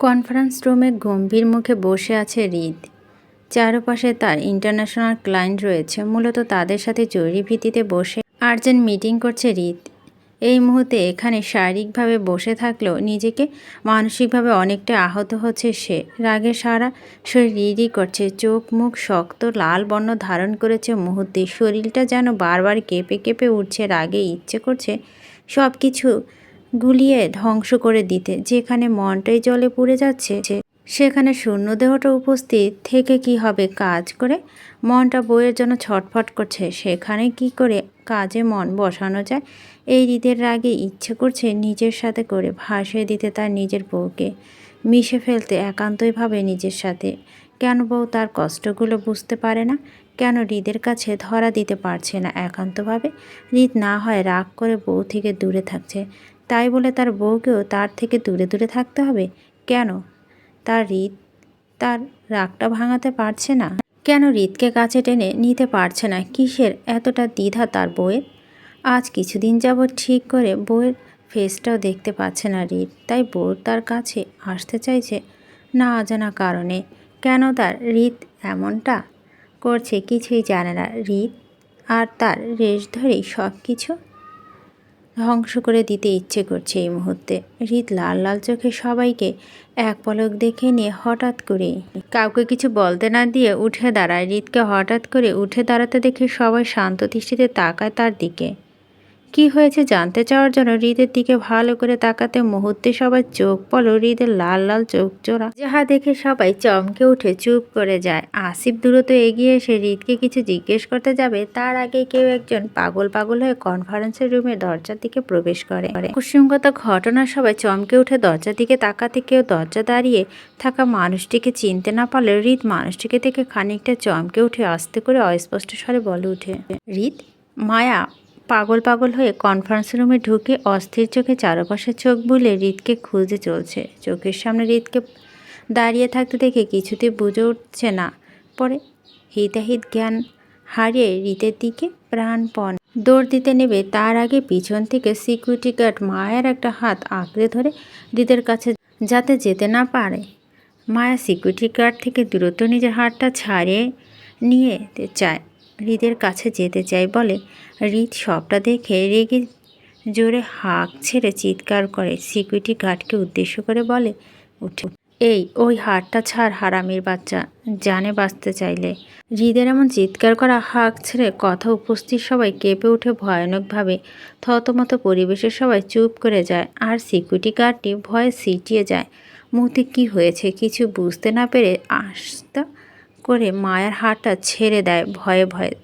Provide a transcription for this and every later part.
Conference রুমে গম্ভীর মুখে বসে আছে হৃদ। চারপাশে তার ইন্টারন্যাশনাল ক্লায়েন্ট রয়েছে। মূলত তাদের সাথে জরুরি ভিত্তিতে বসে আর্জেন্ট মিটিং করছে হৃদ। এই মুহূর্তে এখানে শারীরিকভাবে বসে থাকলেও নিজেকে মানসিকভাবে অনেকটা আহত হচ্ছে সে। রাগে সারা শরীর রিরি করছে। চোখ, মুখ শক্ত, লাল বর্ণ ধারণ করেছে মুহূর্তে। শরীরটা যেন বারবার কেঁপে কেঁপে উঠছে। রাগে ইচ্ছে করছে সব কিছু গুলিয়ে ধ্বংস করে দিতে। যেখানে মনটাই জলে পুড়ে যাচ্ছে, সেখানে শূন্য দেহটা উপস্থিত থেকে কি হবে কাজ করে? মনটা বইয়ের জন্য ছটফট করছে। সেখানে কি করে কাজে মন বসানো যায়? এই হৃদের রাগে ইচ্ছে করছে নিজের সাথে করে, ভাসিয়ে দিতে তার নিজের বউকে। মিশে ফেলতে একান্তইভাবে নিজের সাথে। কেন বউ তার কষ্টগুলো বুঝতে পারে না? কেন হৃদের কাছে ধরা দিতে পারছে না একান্তভাবে? হৃদ না হয় রাগ করে বউ থেকে দূরে থাকছে। তাই বলে তার বউকেও তার থেকে দূরে দূরে থাকতে হবে? কেন? তার হৃদ, তার রাগটা ভাঙাতে পারছে না। কেন হৃদকে কাছে টেনে নিতে পারছে না? কিসের এতটা দ্বিধা তার বউয়ের? আজ কিছুদিন যাবৎ ঠিক করে বউয়ের ফেসটাও দেখতে পাচ্ছে না হৃদ। তাই বউ তার কাছে আসতে চাইছে না অজানা কারণে। কেন তার হৃদ এমনটা করছে কিছুই জানে না হৃদ। আর তার রেশ ধরেই সব কিছু ধ্বংস করে দিতে ইচ্ছে করছে এই মুহূর্তে। হৃদ লাল লাল চোখে সবাইকে এক পলক দেখে নিয়ে হঠাৎ করে কাউকে কিছু বলতে না দিয়ে উঠে দাঁড়ায়। হৃদকে হঠাৎ করে উঠে দাঁড়াতে দেখে সবাই শান্ত দৃষ্টিতে তাকায় তার দিকে। কি হয়েছে জানতে চাওয়ার জন্য হৃদের দিকে ভালো করে তাকাতে মুহূর্তে সবাই চোখ পলো হৃদের লাল লাল চোখ জোড়া। যাহা দেখে সবাই চমকে উঠে চুপ করে যায়। আসিফ দ্রুত এগিয়ে এসে হৃদকে কিছু জিজ্ঞেস করতে যাবে। তার আগে কেউ একজন পাগল পাগল হয়ে কনফারেন্সের রুমে দরজার দিকে প্রবেশ করে। কুসুমগত ঘটনা সবাই চমকে উঠে দরজার দিকে তাকাতে কেউ দরজা দাঁড়িয়ে থাকা মানুষটিকে চিনতে না পারলে হৃদ মানুষটিকে দেখে খানিকটা চমকে উঠে আস্তে করে অস্পষ্ট স্বরে বলে উঠে, হৃদ, মায়া পাগল পাগল হয়ে কনফারেন্স রুমে ঢুকে অস্থির চোখে চারপাশে চোখ বুলে হৃদকে খুঁজে চলছে। চোখের সামনে হৃদকে দাঁড়িয়ে থাকতে দেখে কিছুতে বুঝে উঠছে না। পরে হিতাহিত জ্ঞান হারিয়ে হৃদের দিকে প্রাণপণ দৌড় দিতে নেবে, তার আগে পিছন থেকে সিকিউরিটি গার্ড মায়ের একটা হাত আঁকড়ে ধরে হৃদের কাছে যাতে যেতে না পারে। মায়া সিকিউরিটি গার্ড থেকে দ্রুত নিজের হাতটা ছাড়িয়ে নিয়ে চায়। হৃদের কাছে যেতে চাই বলে হৃদ সবটা দেখে রেগে জোরে হাঁক ছেড়ে চিৎকার করে। সিকিউরিটি গার্ডকে উদ্দেশ্য করে বলে, উঠে এই, ওই হাড়টা ছাড় হারামির বাচ্চা, জানে বাঁচতে চাইলে। হৃদের এমন চিৎকার করা, হাঁক ছেড়ে কথা উপস্থিত সবাই কেঁপে উঠে ভয়ানকভাবে। থতমত পরিবেশের সবাই চুপ করে যায় আর সিকিউরিটি গার্ডটি ভয়ে সিটিয়ে যায়। মুহূর্তে কি হয়েছে? কিছু বুঝতে না পেরে আস্তা করে মায়ার হাতটা ছেড়ে দেয় ভয়ে ভয়ে।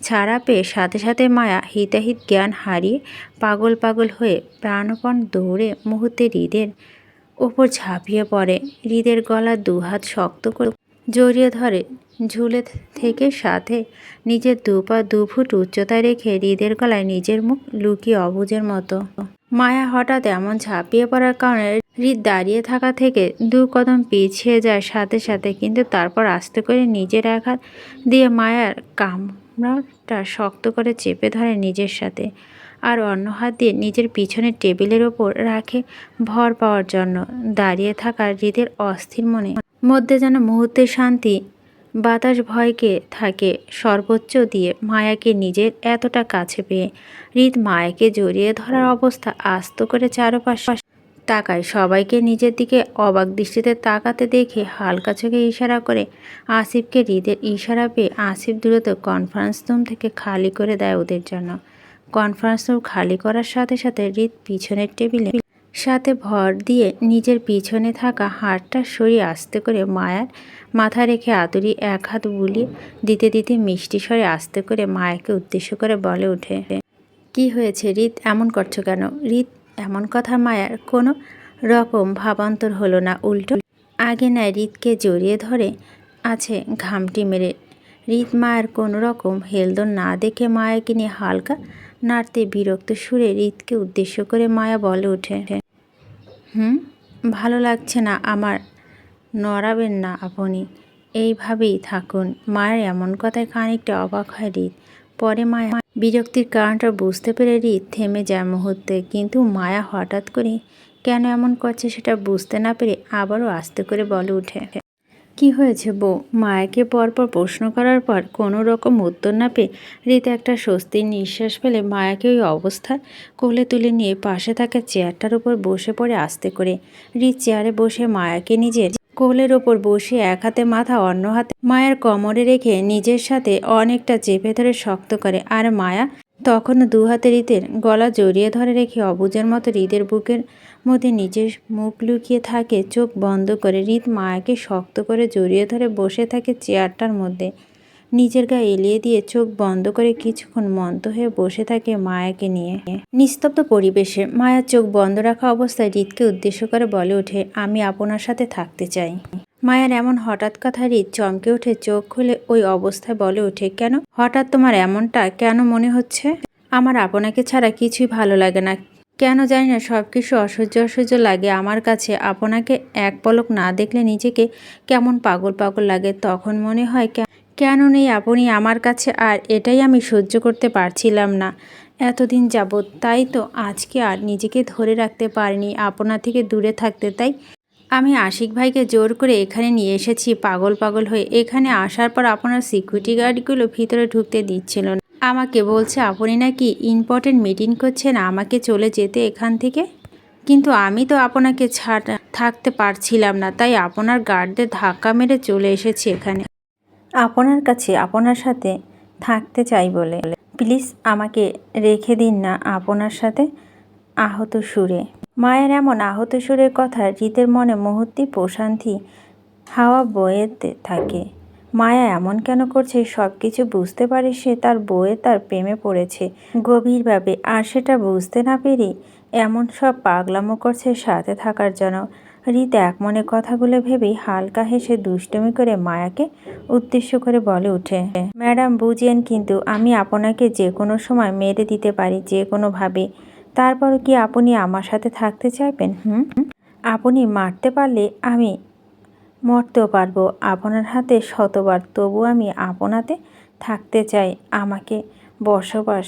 ছাড়া পেয়ে সাথে সাথে মায়া হিতাহিত জ্ঞান হারিয়ে পাগল পাগল হয়ে প্রাণপণ দৌড়ে মুহূর্তে হৃদের ওপর ঝাঁপিয়ে পড়ে। হৃদের গলা দুহাত শক্ত করে জড়িয়ে ধরে। ঝুলে থেকে সাথে নিজের দুপা দু ফুট উচ্চতায় রেখে হৃদের গলায় নিজের মুখ লুকিয়ে অবুজের মতো। মায়া হঠাৎ এমন ঝাঁপিয়ে পড়ার কারণে হৃদ দাঁড়িয়ে থাকা থেকে দু কদম পিছিয়ে যায় সাথে সাথে, কিন্তু তারপর আস্তে করে নিজের হাত দিয়ে মায়ার কামড়াটা শক্ত করে চেপে ধরে নিজের সাথে আর অন্য হাত দিয়ে নিজের পিছনের টেবিলের ওপর রাখে ভর পাওয়ার জন্য। দাঁড়িয়ে থাকা হৃদের অস্থির মনে, মধ্যে যেন মুহূর্তের শান্তি, বাতাস ভয়কে থাকে সর্বোচ্চ দিয়ে মায়াকে নিজের এতটা কাছে পেয়ে। হৃদ মায়াকে জড়িয়ে ধরার অবস্থা আস্ত করে চারপাশ তাকায়। সবাইকে নিজের দিকে অবাক দৃষ্টিতে তাকাতে দেখে হালকা চোখে ইশারা করে আসিফকে হৃদের ইশারা পেয়ে আসিফ দ্রুত কনফারেন্স রুম থেকে খালি করে দেয় ওদের জন্য। কনফারেন্স রুম খালি করার সাথে সাথে হৃদ পিছনের টেবিলে সাথে ভর দিয়ে নিজের পিছনে থাকা হাড়টা সরিয়ে আস্তে করে মায়ার মাথা রেখে আদুরি এক হাত বুলিয়ে দিতে দিতে মিষ্টি স্বরে আস্তে করে মায়াকে উদ্দেশ্য করে বলে ওঠে। কি হয়েছে রিত এমন করছ কেন? রিত এমন কথা মায়ার কোনো রকম ভাবান্তর হলো না, উল্টো। আগে নেয় রিতকে জড়িয়ে ধরে আছে ঘামটি মেরে। রিত মায়ের কোনো রকম হেলদোল না দেখে মায়াকে নিয়ে হালকা নাড়তে বিরক্ত সুরে রিতকে উদ্দেশ্য করে মায়া বলে ওঠে, হুম, ভালো লাগছে না আমার, নড়াবেন না আপনি। এইভাবেই থাকুন। মায়ের এমন কথায় খানিকটা অবাক হয় রিত পরে মায়া বিরক্তির কারণটা বুঝতে পেরে রিত থেমে যায় মুহূর্তে। কিন্তু মায়া হঠাৎ করে কেন এমন করছে সেটা বুঝতে না পেরে আবারও আস্তে করে বলে উঠে কি হয়েছে বউ? মায়াকে পরপর প্রশ্ন করার পর কোনো রকম উত্তর না পেয়ে রীতা একটা স্বস্তির নিঃশ্বাস ফেলে মায়াকে ওই অবস্থায় কোলে তুলে নিয়ে পাশে থাকা চেয়ারটার উপর বসে পড়ে আস্তে করে। রিত চেয়ারে বসে মায়াকে নিজের কোলের ওপর বসে এক হাতে মাথা, অন্য হাতে মায়ার কোমরে রেখে নিজের সাথে অনেকটা চেপে ধরে শক্ত করে। আর মায়া তখন দু হাতে রীতের গলা জড়িয়ে ধরে রেখে অবুজের মতো হৃদের বুকের মধ্যে নিজের মুখ লুকিয়ে থাকে, চোখ বন্ধ করে। হৃদ মায়াকে শক্ত করে জড়িয়ে ধরে বসে থাকে চেয়ারটার মধ্যে। নিজের গায়ে এলিয়ে দিয়ে চোখ বন্ধ করে কিছুক্ষণ মন্ত হয়ে বসে থাকে মায়াকে নিয়ে। নিস্তব্ধ পরিবেশে মায়ার চোখ বন্ধ রাখা অবস্থায় হৃদকে উদ্দেশ্য করে বলে ওঠে, আমি আপনার সাথে থাকতে চাই। মায়ের এমন হঠাৎ কথা হৃদ চমকে উঠে চোখ খুলে ওই অবস্থায় বলে ওঠে, কেন? হঠাৎ তোমার এমনটা কেন মনে হচ্ছে? আমার আপনাকে ছাড়া কিছুই ভালো লাগে না। কেন জানি না সব কিছু অসহ্য অসহ্য লাগে। আমার কাছে আপনাকে এক পলক না দেখলে নিজেকে কেমন পাগল পাগল লাগে, তখন মনে হয় কে- কেন নেই আপনি আমার কাছে আর এটাই আমি সহ্য করতে পারছিলাম না। এতদিন যাবৎ, তাই তো আজকে আর নিজেকে ধরে রাখতে পারিনি আপনার থেকে দূরে থাকতে, তাই? আমি আশিক ভাইকে জোর করে এখানে নিয়ে এসেছি, পাগল পাগল হয়ে। এখানে আসার পর আপনার সিকিউরিটি গার্ডগুলো ভিতরে ঢুকতে দিচ্ছিল না। আমাকে বলছে, আপনি নাকি ইম্পর্টেন্ট মিটিং করছেন, আমাকে চলে যেতে এখান থেকে? কিন্তু আমি তো আপনাকে ছাড়া থাকতে পারছিলাম না, তাই আপনার গার্ডদের ধাক্কা মেরে চলে এসেছি এখানে। আপনার কাছে, আপনার সাথে থাকতে চাই বলে। প্লিজ আমাকে রেখে দিন না আপনার সাথে আহত সুরে। মায়ের এমন আহত সুরের কথা রীতের মনে মুহূর্তে প্রশান্তি হাওয়া বয়েতে থাকে। মায়া এমন কেন করছে? সব কিছু বুঝতে পারে সে তার বউয়ে তার প্রেমে পড়েছে। গভীরভাবে আর সেটা বুঝতে না পেরে এমন সব পাগলামো করছে সাথে থাকার জন্য। রীত এক মনে কথাগুলো ভেবেই হালকা হেসে দুষ্টুমি করে মায়াকে উদ্দেশ্য করে বলে ওঠে, ম্যাডাম বুঝেন কিন্তু আমি আপনাকে যে কোনো সময় মেরে দিতে পারি, যে কোনোভাবে। তারপর কি আপনি আমার সাথে থাকতে চাইবেন, হুম? আপনি মারতে পারলে আমি মরতেও পারব। আপনার হাতে শতবার তবু আমি আপনাতে থাকতে চাই। আমাকে বসবাস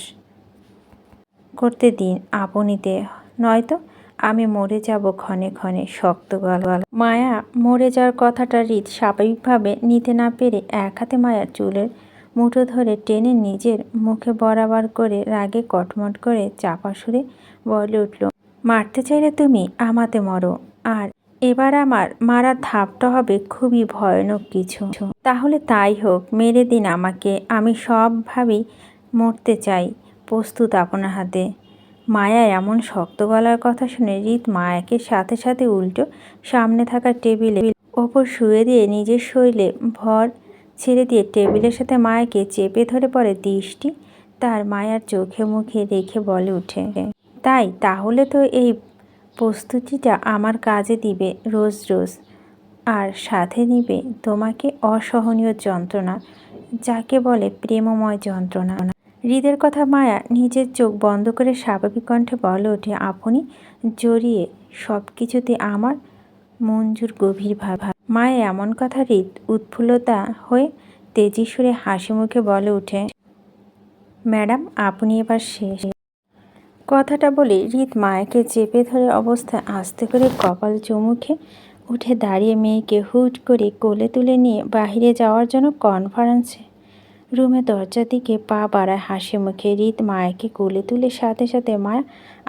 করতে দিন আপনিতে, নয়তো আমি মরে যাব ক্ষণে ক্ষণে শক্ত গল। মায়া, মরে যাওয়ার কথাটা রীত স্বাভাবিকভাবে নিতে না পেরে এক হাতে মায়ার চুলের মুঠো ধরে টেনে নিজের মুখে বরাবর করে রাগে কটমট করে চাপা সুরে বলে উঠল, মারতে চাইলে তুমি আমাতে মরো, আর এবার আমার মারার ধাপটা হবে খুবই ভয়ানক কিছু। তাহলে তাই হোক, মেরে দিন আমাকে, আমি সবভাবেই মরতে চাই, প্রস্তুত আপনার হাতে। মায়া এমন শক্ত গলার কথা শুনে রীত মায়াকে সাথে সাথে উল্টো সামনে থাকা টেবিলে ওপর শুয়ে দিয়ে নিজের শরীরে ভর ছেড়ে দিয়ে টেবিলের সাথে মায়াকে চেপে ধরে পড়ে দৃষ্টি তার মায়ার চোখে মুখে রেখে বলে উঠে তাই তাহলে তো এই প্রস্তুতিটা আমার কাজে দিবে রোজ রোজ। আর সাথে নিবে তোমাকে অসহনীয় যন্ত্রণা, যাকে বলে প্রেমময় যন্ত্রণা। হৃদের কথা মায়া নিজের চোখ বন্ধ করে স্বাভাবিক কণ্ঠে বলে ওঠে, আপনি জড়িয়ে সব কিছুতে আমার মঞ্জুর গভীর ভাবা। মায়া এমন কথা হৃদ উৎফুল্লতা হয়ে তেজি সুরে হাসি মুখে বলে ওঠে, ম্যাডাম, আপনি এবার শেষ। কথাটা বলে হৃদ মায়াকে চেপে ধরে অবস্থায় আস্তে করে কপাল চমুখে উঠে দাঁড়িয়ে মেয়েকে হুট করে কোলে তুলে নিয়ে বাহিরে যাওয়ার জন্য কনফারেন্সে রুমে দরজার দিকে পা বাড়ায় হাসি মুখে রীত মায়াকে কোলে তুলে, সাথে সাথে মায়া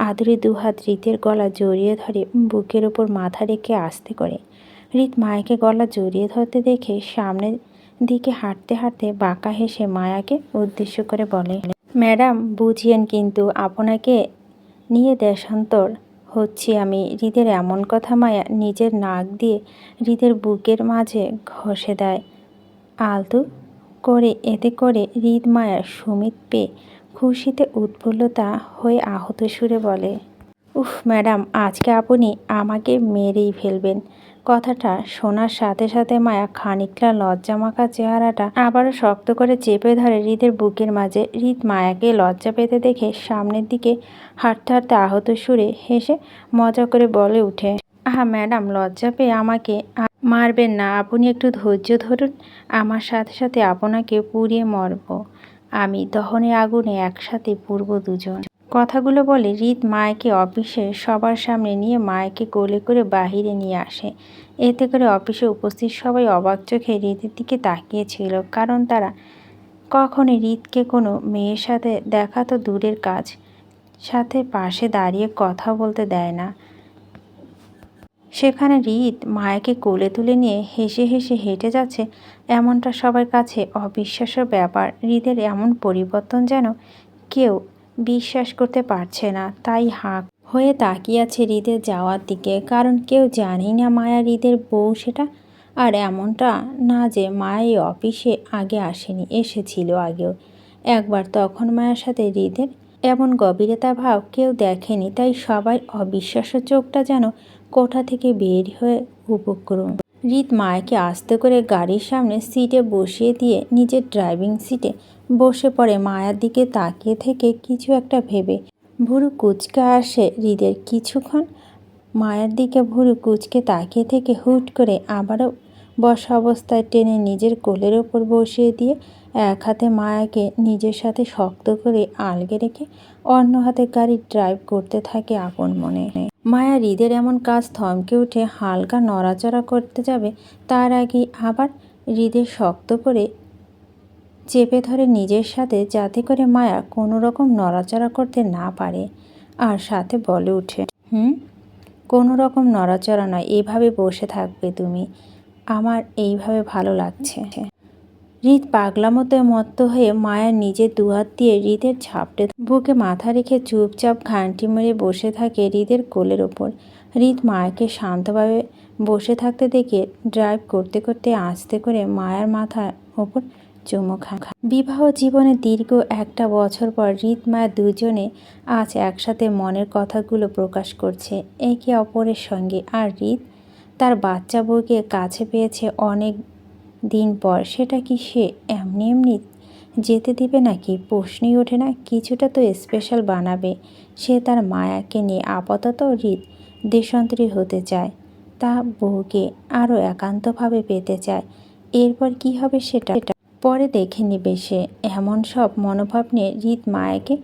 আদুরে দুহাত রীতের গলা জড়িয়ে ধরে বুকের ওপর মাথা রেখে আসতে করে। রীত মায়াকে গলা জড়িয়ে ধরতে দেখে সামনের দিকে হাঁটতে হাঁটতে বাঁকা হেসে মায়াকে উদ্দেশ্য করে বলে, ম্যাডাম, বুঝিয়েন কিন্তু আপনাকে নিয়ে দেশান্তর হচ্ছি আমি। হৃদের এমন কথা মায়া নিজের নাক দিয়ে হৃদের বুকের মাঝে ঘষে দেয়। আলতু করে এতে করে হৃদ মায়া সুমিত পেয়ে খুশিতে উৎফুল্লতা হয়ে আহত সুরে বলে, উফ ম্যাডাম, আজকে আপনি আমাকে মেরেই ফেলবেন। কথাটা শোনার সাথে সাথে মায়া খানিকটা লজ্জামাখা চেহারাটা আবারও শক্ত করে চেপে ধরে হৃদের বুকের মাঝে। হৃদ মায়াকে লজ্জা পেতে দেখে সামনের দিকে হাঁটতে হাঁটতে আহত সুরে হেসে মজা করে বলে উঠে আহা ম্যাডাম, লজ্জা পেয়ে আমাকে মারবেন না। আপনি একটু ধৈর্য ধরুন, আমার সাথে সাথে আপনাকে পুড়িয়ে মরব। আমি দহনে আগুনে একসাথে পূর্ব দুজন। কথাগুলো বলে রিত মায়কে অফিসে সবার সামনে নিয়ে মায়কে কোলে করে বাহিরে নিয়ে আসে। এতে করে অফিসে উপস্থিত সবাই অবাক চোখে রিতের দিকে তাকিয়েছিল কারণ তারা কখনই রিতকে কোনো মেয়ের সাথে দেখা তো দূরের কাজ, সাথে পাশে দাঁড়িয়ে কথা বলতে দেয় না। সেখানে রিত মায়াকে কোলে তুলে নিয়ে হেসে হেসে হেঁটে যাচ্ছে এমনটা সবার কাছে অবিশ্বাস্য ব্যাপার। হৃদের এমন পরিবর্তন যেন কেউ বিশ্বাস করতে পারছে না, তাই হাঁক হয়ে তাকিয়ে আছে হৃদের যাওয়ার দিকে। কারণ কেউ জানেই না মায়া হৃদের বউ সেটা। আর এমনটা না যে মায়া এই অফিসে আগে আসেনি, এসেছিল আগেও। একবার তখন মায়ের সাথে হৃদের এমন গভীরতা ভাব কেউ দেখেনি, তাই সবাই অবিশ্বাস্য চোখটা যেন কোঠা থেকে বের হয়ে উপক্রম। রিত মায়াকে আস্তে করে গাড়ির সামনে সিটে বসিয়ে দিয়ে নিজের ড্রাইভিং সিটে বসে পড়ে। মায়ার দিকে তাকিয়ে থেকে কিছু একটা ভেবে ভুরু কুচকে আসে হৃদের কিছুক্ষণ। মায়ের দিকে ভুরু কুচকে তাকিয়ে থেকে হুট করে আবারও বসা অবস্থায় টেনে নিজের কোলের ওপর বসিয়ে দিয়ে এক হাতে মায়াকে নিজের সাথে শক্ত করে আলগে রেখে অন্য হাতে গাড়ি ড্রাইভ করতে থাকে আপন মনে। মায়া হৃদের এমন কাজ থমকে উঠে হালকা নড়াচড়া করতে যাবে, তার আগে আবার হৃদের শক্ত করে চেপে ধরে নিজের সাথে, যাতে করে মায়া কোনো রকম নড়াচড়া করতে না পারে আর সাথে বলে উঠে হুম? কোনো রকম নড়াচড়া নয়, এভাবে বসে থাকবে তুমি। আমার এইভাবে ভালো লাগছে। হৃদ পাগলা মতো মত্ত হয়ে মায়ার নিজের দুহাত দিয়ে হৃদের ঝাপটে বুকে মাথা রেখে চুপচাপ ঘানটি মেরে বসে থাকে হৃদের কোলের ওপর। হৃদ মায়াকে শান্তভাবে বসে থাকতে দেখে ড্রাইভ করতে করতে আস্তে করে মায়ার মাথার ওপর চুমু খান বিবাহ জীবনে দীর্ঘ একটা বছর পর হৃদ মায়া দুজনে আজ একসাথে মনের কথাগুলো প্রকাশ করছে একে অপরের সঙ্গে। আর হৃদ তার বাচ্চা বউকে কাছে পেয়েছে অনেক দিন পর সেটা কি সে এমনি এমনি যেতে দিবে নাকি? প্রশ্নই ওঠে না, কিছুটা তো স্পেশাল বানাবে। সে তার মায়াকে নিয়ে আপাতত হৃদ দেশান্তরী হতে চায়। তা বউকে আরও একান্তভাবে পেতে চায়। এরপর কি হবে সেটা? পরে দেখে নিবে সে। এমন সব মনোভাব নিয়ে হৃদ মায়াকে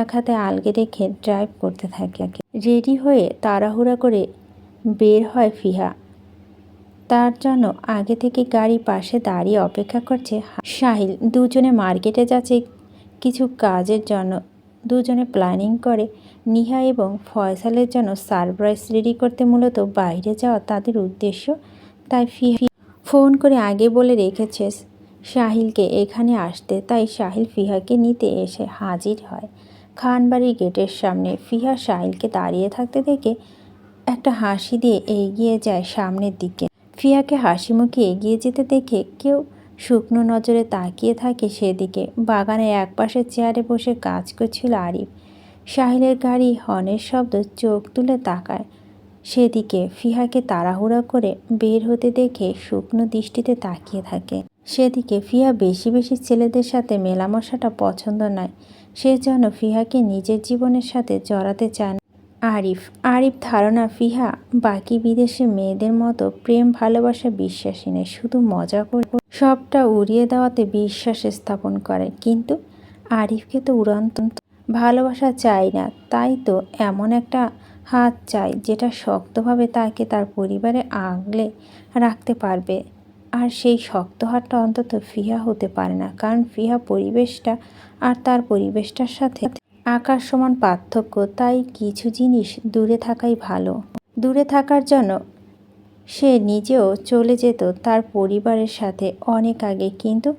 এক হাতে আলগে রেখে ড্রাইভ করতে থাকে। রেডি হয়ে তাড়াহুড়া করে বের হয় ফিহা। তার জন্য আগে থেকে গাড়ি পাশে দাঁড়িয়ে অপেক্ষা করছে সাহিল। দুজনে মার্কেটে যাচ্ছে কিছু কাজের জন্য। দুজনে প্ল্যানিং করে। নিহা এবং ফয়সালের জন্য সারপ্রাইজ রেডি করতে মূলত বাইরে যাওয়া তাদের উদ্দেশ্য। তাই ফিহা ফোন করে আগে বলে রেখেছে সাহিলকে এখানে আসতে। তাই সাহিল ফিহাকে নিতে এসে হাজির হয়। খানবাড়ির গেটের সামনে ফিহা সাহিলকে দাঁড়িয়ে থাকতে দেখে একটা হাসি দিয়ে এগিয়ে যায় সামনের দিকে। ফিয়াকে হাসি মুখে এগিয়ে যেতে দেখে কেউ শুকনো নজরে তাকিয়ে থাকে সেদিকে। বাগানের একপাশে চেয়ারে বসে কাজ করছিল আরিফ। সাহিলের গাড়ি হর্নের শব্দ চোখ তুলে তাকায়। সেদিকে ফিহাকে তাড়াহুড়া করে বের হতে দেখে শুকনো দৃষ্টিতে তাকিয়ে থাকে। সেদিকে ফিহা বেশি বেশি ছেলেদের সাথে মেলামশাটা পছন্দ নয়। সে যেন ফিহাকে নিজের জীবনের সাথে জড়াতে চান আরিফ আরিফ ধারণা, ফিহা, বাকি বিদেশে মেয়েদের মতো প্রেম, ভালোবাসা, বিশ্বাসী নেই শুধু মজা করে, সবটা উড়িয়ে দেওয়াতে বিশ্বাস স্থাপন করে। কিন্তু আরিফকে তো উড়ন্ত ভালোবাসা চাই না, তাই তো এমন একটা হাত চাই যেটা শক্তভাবে তাকে তার পরিবারে আগলে রাখতে পারবে। আর সেই শক্ত হাতটা অন্তত ফিহা হতে পারে না, কারণ ফিহা পরিবেশটা আর তার পরিবেশটার সাথে আকাশ সমান পার্থক্য, তাই কিছু জিনিস দূরে থাকাই ভালো। দূরে থাকার জন্য সে নিজেও চলে যেত, তার পরিবারের সাথে অনেক আগে, কিন্তু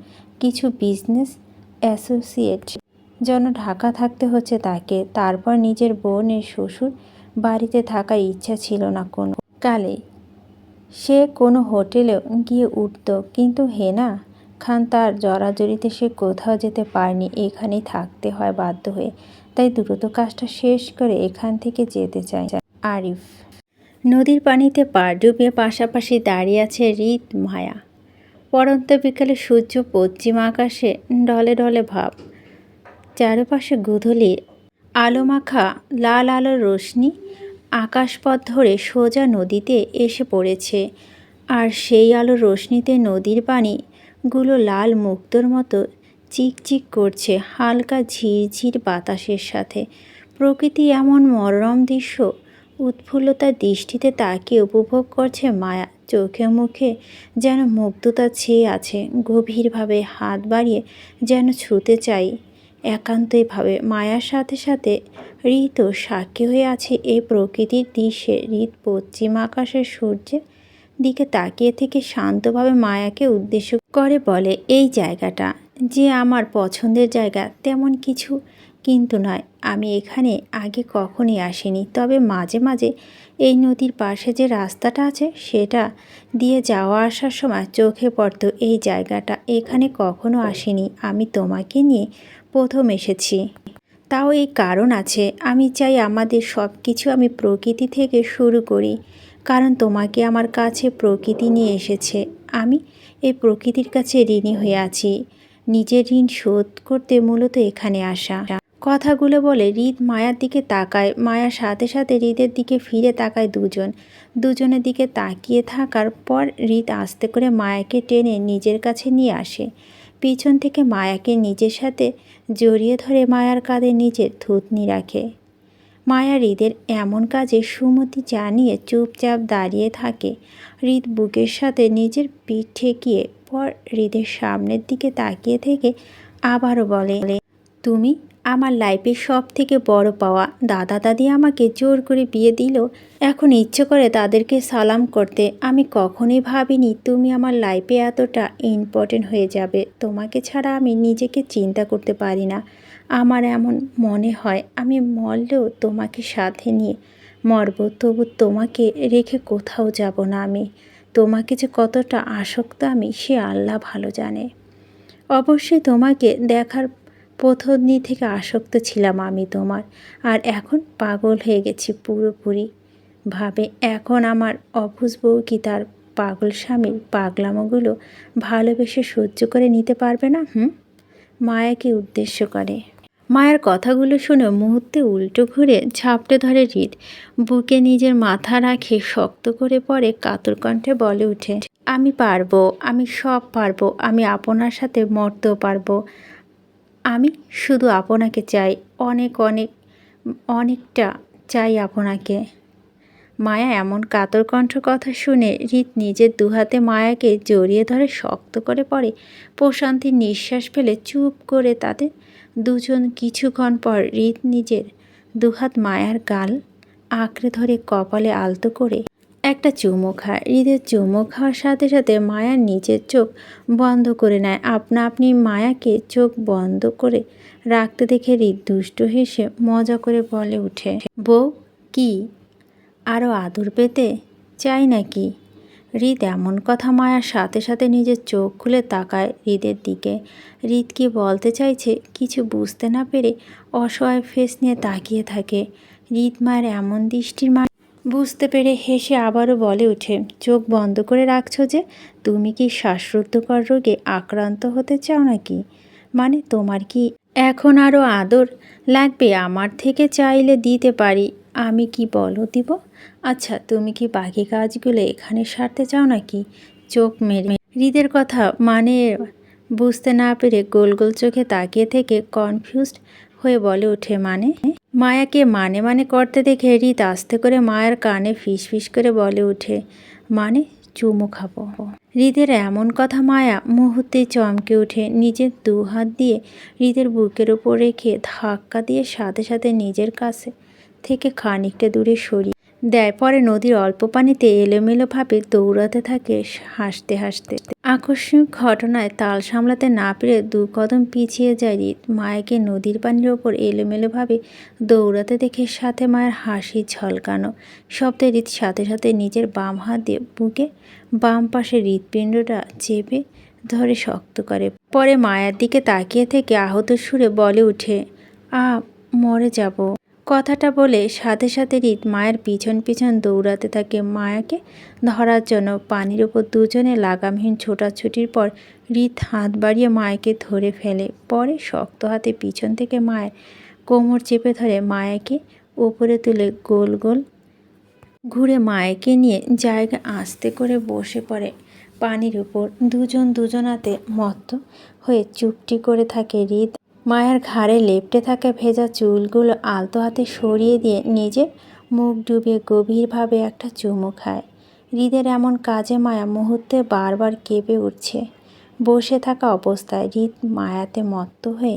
কিছু বিজনেস অ্যাসোসিয়েট যেন ঢাকা থাকতে হচ্ছে তাকে, তারপর নিজের বোনের শ্বশুর বাড়িতে থাকার ইচ্ছা ছিল না কোনো কালে। সে কোনো হোটেলে গিয়ে উঠত, কিন্তু হেনা খান তার জড়াজড়িতে সে কোথাও যেতে পারেনি, এখানেই থাকতে হয় বাধ্য হয়ে। তাই দ্রুত কাজটা শেষ করে এখান থেকে যেতে চাই আরিফ। নদীর পানিতে পা ডুবিয়ে পাশাপাশি দাঁড়িয়ে আছে রিত মায়া। পরন্ত বিকালে সূর্য পশ্চিম আকাশে ঢলে ঢলে ভাব। চারপাশে গুধলি আলো মাখা লাল আলোর রোশনি, আকাশপথ ধরে সোজা নদীতে এসে পড়েছে। আর সেই আলোর রোশনিতে নদীর পানিগুলো লাল মুক্তোর মতো চিকচিক করছে হালকা ঝিরঝির বাতাসের সাথে। প্রকৃতি এমন মনোরম দৃশ্য। উৎফুল্লতার দৃষ্টিতে তাকিয়ে উপভোগ করছে মায়া। চোখে মুখে যেন মুগ্ধতা ছেয়ে আছে। গভীরভাবে হাত বাড়িয়ে যেন ছুতে চাই একান্তইভাবে মায়ার সাথে সাথে ঋতু সাক্ষী হয়ে আছে এই প্রকৃতির দৃশ্যে। ঋত পশ্চিম আকাশের সূর্যের দিকে তাকিয়ে থেকে শান্তভাবে মায়াকে উদ্দেশ্য করে বলে, এই জায়গাটা যে আমার পছন্দের জায়গা তেমন কিছু কিন্তু নয়। আমি এখানে আগে কখনই আসিনি। তবে মাঝে মাঝে এই নদীর পাশে যে রাস্তাটা আছে, সেটা দিয়ে যাওয়া আসার সময় চোখে পড়তো এই জায়গাটা। এখানে কখনো আসিনি। আমি তোমাকে নিয়ে প্রথম এসেছি। তাও এই কারণ আছে। আমি চাই আমাদের সব কিছু আমি প্রকৃতি থেকে শুরু করি। কারণ তোমাকে আমার কাছে প্রকৃতি নিয়ে এসেছে। আমি এই প্রকৃতির কাছে ঋণী হয়ে আছি। নিজের ঋণ শোধ করতে মূলত এখানে আসা। কথাগুলো বলে হৃদ মায়ার দিকে তাকায়। মায়ার সাথে সাথে হৃদের দিকে ফিরে তাকায় দুজন। দুজনের দিকে তাকিয়ে থাকার পর হৃদ আস্তে করে মায়াকে টেনে নিজের কাছে নিয়ে আসে। পিছন থেকে মায়াকে নিজের সাথে জড়িয়ে ধরে মায়ার কাঁধে নিজের থুতনি রাখে। মায়া হৃদের এমন কাজে সুমতি জানিয়ে চুপচাপ দাঁড়িয়ে থাকে। হৃদ বুকের সাথে নিজের পিঠ ঠেকিয়ে পর হৃদের সামনের দিকে তাকিয়ে থেকে আবারও বলে, তুমি আমার লাইফের সব থেকে বড় পাওয়া দাদা দাদি আমাকে জোর করে বিয়ে দিল। এখন ইচ্ছে করে তাদেরকে সালাম করতে। আমি কখনোই ভাবিনি তুমি আমার লাইফে এতটা ইম্পর্টেন্ট হয়ে যাবে। তোমাকে ছাড়া আমি নিজেকে চিন্তা করতে পারি না। আমার এমন মনে হয়, আমি মরলেও তোমাকে সাথে নিয়ে মরব, তবু তোমাকে রেখে কোথাও যাব না আমি। তোমাকে যে কতটা আসক্ত আমি, সে আল্লাহ ভালো জানে। অবশ্যই তোমাকে দেখার প্রথমদিন থেকে আসক্ত ছিলাম আমি তোমার। আর এখন পাগল হয়ে গেছি পুরোপুরি। ভাবে এখন আমার অভুজ বউ কি তার পাগল স্বামীর পাগলামোগুলো ভালোবেসে সহ্য করে নিতে পারবে না, হুম? মায়াকে উদ্দেশ্য করে? মায়ের কথাগুলো শুনে মুহূর্তে উল্টো ঘুরে ঝাপটে ধরে হৃদ বুকে নিজের মাথা রাখে, শক্ত করে পরে কাতর কণ্ঠে বলে উঠে, আমি পারব, আমি সব পারব, আমি আপনার সাথে মরতেও পারব। আমি শুধু আপনাকে চাই, অনেক অনেক, অনেকটা চাই আপনাকে। মায়া এমন কাতর কণ্ঠ কথা শুনে রীত নিজের দুহাতে মায়াকে জড়িয়ে ধরে শক্ত করে পড়ে প্রশান্তির নিঃশ্বাস ফেলে চুপ করে তাদের দুজন কিছুক্ষণ পর রীত নিজের দুহাত মায়ার গাল আঁকড়ে ধরে কপালে আলতো করে একটা চুমো খায়। হৃদের চুমো খাওয়ার সাথে সাথে মায়ার নিজের চোখ বন্ধ করে নেয়। আপনা আপনি মায়াকে চোখ বন্ধ করে রাখতে দেখে হৃদ দুষ্ট হেসে মজা করে বলে উঠে, বউ, কি? আরও আদর পেতে চাই নাকি? হৃদ এমন কথা মায়ার সাথে সাথে নিজের চোখ খুলে তাকায় হৃদের দিকে। হৃদ কি বলতে চাইছে কিছু বুঝতে না পেরে অসহায় ফেস নিয়ে তাকিয়ে থাকে। হৃদ মায়ের এমন দৃষ্টির মা বুঝতে পেরে হেসে আবারও বলে ওঠে, চোখ বন্ধ করে রাখছো যে, তুমি কি শ্বাসরুদ্ধকর রোগে আক্রান্ত হতে চাও নাকি? মানে তোমার কি এখন আরও আদর লাগবে? আমার থেকে চাইলে দিতে পারি। আমি কি বলো দিব? আচ্ছা তুমি কি বাকি কাজগুলো এখানে সারতে চাও নাকি? চোখ মেরে হৃদের কথা মানে বুঝতে না পেরে গোল গোল চোখে তাকিয়ে থেকে কনফিউজড হয়ে বলে ওঠে মানে? মায়াকে মানে মানে করতে দেখে হৃদ আস্তে করে মায়ের কানে ফিস ফিস করে বলে ওঠে মানে চুমু খাব? হৃদের এমন কথা মায়া মুহূর্তে চমকে উঠে নিজের দু হাত দিয়ে হৃদের বুকের উপর রেখে ধাক্কা দিয়ে সাথে সাথে নিজের কাছে থেকে খানিকটা দূরে সরিয়ে দেয়। পরে নদীর অল্প পানিতে এলোমেলোভাবে দৌড়াতে থাকে হাসতে হাসতে। আকস্মিক ঘটনায় তাল সামলাতে না পেরে দু কদম পিছিয়ে যায় রিত মায়াকে নদীর পানির ওপর এলোমেলোভাবে দৌড়াতে দেখে সাথে মায়ের হাসি ঝলকানো শব্দে রিত সাথে সাথে নিজের বাম হাত দিয়ে বুকে বাম পাশে হৃৎপিণ্ডটা চেপে ধরে শক্ত করে। পরে মায়ের দিকে তাকিয়ে থেকে আহত সুরে বলে উঠে, আ, মরে যাব। কথাটা বলে সাথে সাথে রিত মায়ের পিছন পিছন দৌড়াতে থাকে মায়াকে। ধরার জন্য পানির ওপর দুজনে লাগামহীন ছোটাছুটির পর রিত হাত বাড়িয়ে মায়াকে ধরে ফেলে। পরে শক্ত হাতে পিছন থেকে মায়ের কোমর চেপে ধরে মায়াকে ওপরে তুলে গোল গোল ঘুরে মায়াকে নিয়ে জায়গা আস্তে করে বসে পড়ে। পানির উপর দুজন দুজনাতে মত্ত হয়ে চুপটি করে থাকে হৃদ মায়ের ঘাড়ে লেপ্টে থাকা ভেজা চুলগুলো আলতো হাতে সরিয়ে দিয়ে নিজে মুখ ডুবিয়ে গভীরভাবে একটা চুমু খায়। হৃদের এমন কাজে মায়া মুহূর্তে বারবার কেঁপে উঠছে। বসে থাকা অবস্থায় হৃদ মায়াতে মত্ত হয়ে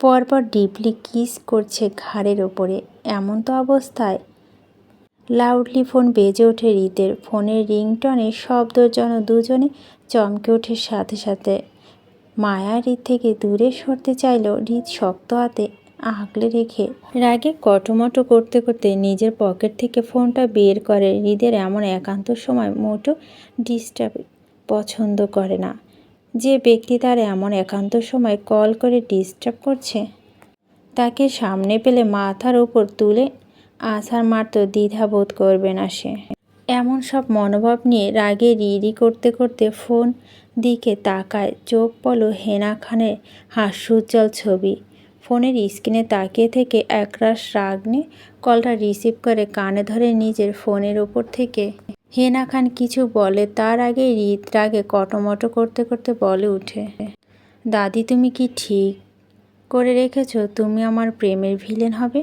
পরপর ডিপলি কিস করছে ঘাড়ের ওপরে। এমন তো অবস্থায় লাউডলি ফোন বেজে ওঠে হৃদের। ফোনের রিংটনে শব্দর জন্য দুজনে চমকে ওঠে সাথে সাথে। মায়া হৃদ থেকে দূরে সরতে চাইলেও হৃদ শক্ত হাতে আগলে রেখে। রাগে কটমটো করতে করতে নিজের পকেট থেকে ফোনটা বের করে হৃদের এমন একান্ত সময় মোটো ডিস্টার্ব পছন্দ করে না। যে ব্যক্তি তার এমন একান্ত সময় কল করে ডিস্টার্ব করছে, তাকে সামনে পেলে মাথার উপর তুলে আছাড় মারত দ্বিধাবোধ করবে না সে। এমন সব মনোভাব নিয়ে রাগে রিরি করতে করতে ফোন দিকে তাকায়। চোখ পলো হেনা খানের হাস্যোজ্জ্বল ছবি। ফোনের স্ক্রিনে তাকিয়ে থেকে একরাশ রাগ নিয়ে কলটা রিসিভ করে কানে ধরে নিজের ফোনের ওপর থেকে। হেনা খান কিছু বলে, তার আগে হৃদ রাগে কটমটো করতে করতে বলে উঠে, দাদি, তুমি কি ঠিক করে রেখেছ? তুমি আমার প্রেমের ভিলেন হবে?